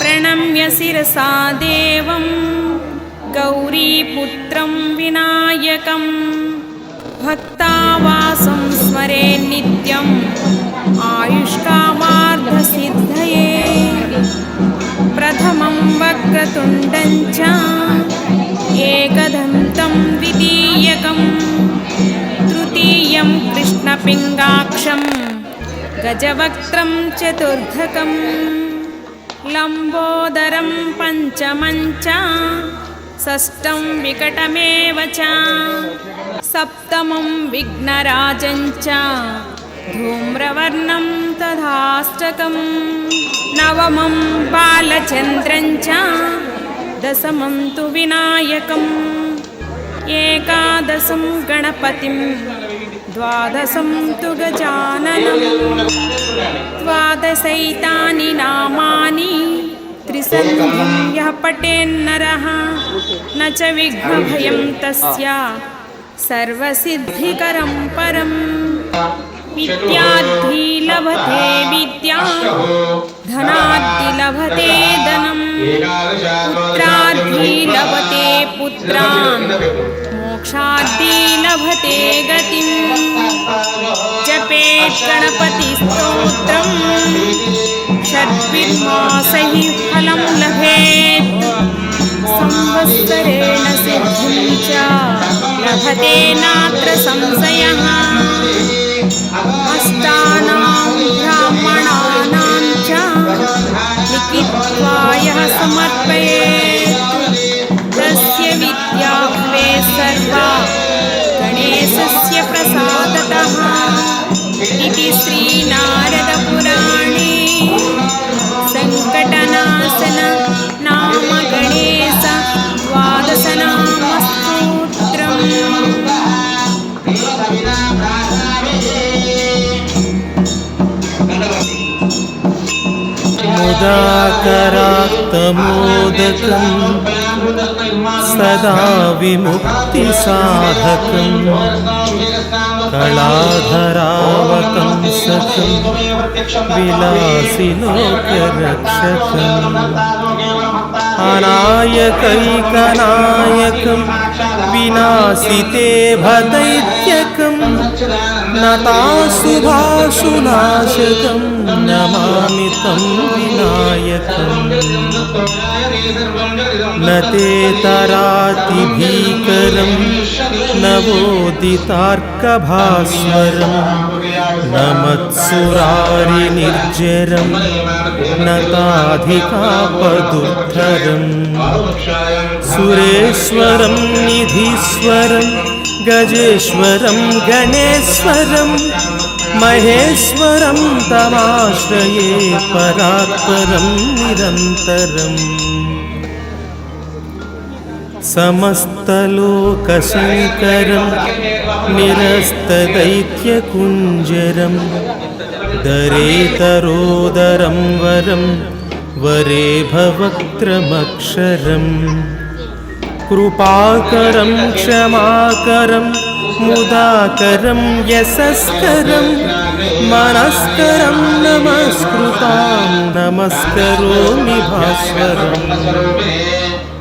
प्रणम्य शिरसा देवं गौरीपुत्रं विनायकं भक्तावासं स्मरे नित्यम् आयुष्कामार्धसिद्धये प्रथमं वक्रतुण्डं च एकदन्तं द्वितीयकं तृतीयं कृष्णपिङ्गाक्षं गजवक्त्रं चतुर्धकम् लम्बोदरं पञ्चमं च षष्ठं विकटमेव च सप्तमं विघ्नराजं च धूम्रवर्णं तथाष्टकं नवमं बालचन्द्रं च दशमं तु विनायकम् एकादशं गणपतिं द्वादशं तु गजाननम् द्वादशैतानि नामानि त्रिसन्धिं यः पठेन्नरः न च विघ्नभयं तस्य सर्वसिद्धिकरं परम्। विद्याद्धि लभते विद्या पुत्राद्धि लभते पुत्रान्। मोक्षाद्धि लभते गतिम्। जपेत् गणपतिस्तोत्रम्। षड्विर्मासैः फलं लभेत्। संवत्सरेण सिद्धिं च लभते नात्र संशयः तस्य विद्या भवेत् सर्वा गणेशस्य प्रसादतः इति श्रीनारदपुराणे सङ्कटनाशन नाम गणेश द्वादशनामस्तोत्रम् मुदाकरात्तमोदकम् सदा विमुक्तिसाधकम्। कलाधरावकं सखं विलासिलोकरक्षकम् अनायकैकनायकं विनाशिते भदैत्यकं नताशुभाशुनाशकं नमामि तं विनायकम् न ते तरातिभीकरं నమత్సురారి నిర్జరం నతాధికాపదుర్ధరం సురేశ్వరం నిధీశ్వరం గజేశ్వరం గణేశ్వరం మహేశ్వరం తమాశ్రయే పరాత్పరం నిరంతరం समस्तलोकशङ्करं निरस्तदैत्यकुञ्जरं दरेतरोदरं वरं वरे भवक्त्रमक्षरम् कृपाकरं क्षमाकरं मुदाकरं यशस्करं मनस्करं नमस्कृतां नमस्करोमि भास्वरम्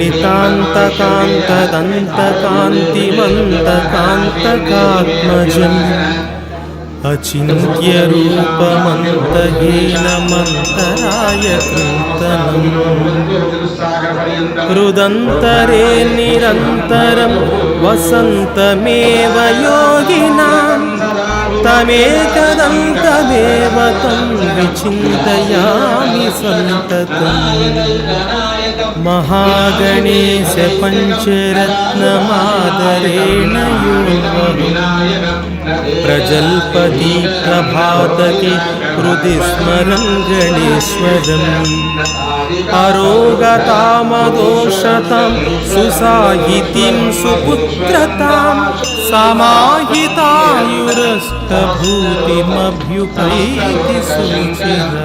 नितान्तकान्तदन्तकान्तिमन्तकान्तकात्मजम् अचिन्त्यरूपमन्तहीनमन्तराय कीर्तनम् हृदन्तरे निरन्तरं वसन्तमेव योगिनां तमेकदन्तमेव तं विचिन्तयामि सन्ततम् महागणेश पञ्चरत्नमादरेण प्रजल्पति प्रभातके हृदि स्मरन् गणेश्वरम् अरोगतामदोषतां सुसाहितीं सुपुत्रतां समाहितायुरस्तभूतिमभ्युपैति सुचिरा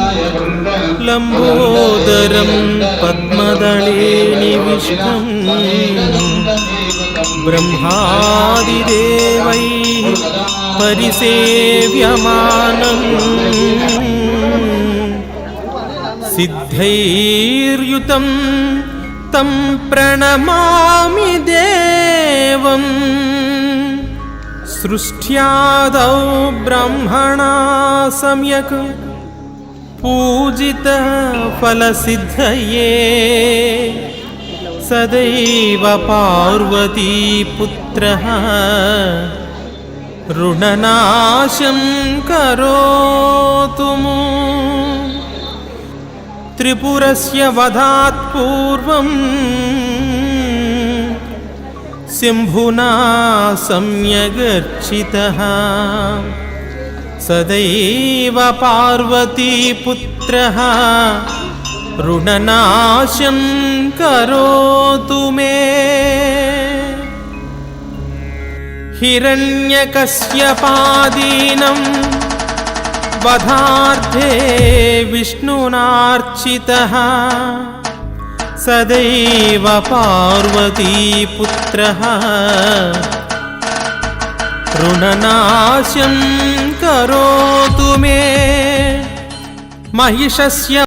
लम्बोदरं पद्मदळे निविष्टम् ब्रह्मादिदेवैः परिसेव्यमानम् सिद्धैर्युतं तं प्रणमामि देवम् सृष्ट्यादौ ब्रह्मणा सम्यक् पूजितः फलसिद्धये। सदैव पार्वतीपुत्रः ऋणनाशं करोतु त्रिपुरस्य वधात् पूर्वम् शम्भुना सम्यगर्चितः सदैव पार्वतीपुत्रः ऋणनाशं करोतु मे। हिरण्यकस्यपादीनम् वधार्थे विष्णुनार्चितः सदैव पार्वतीपुत्रः ऋणनाशं करोतु मे महिषस्य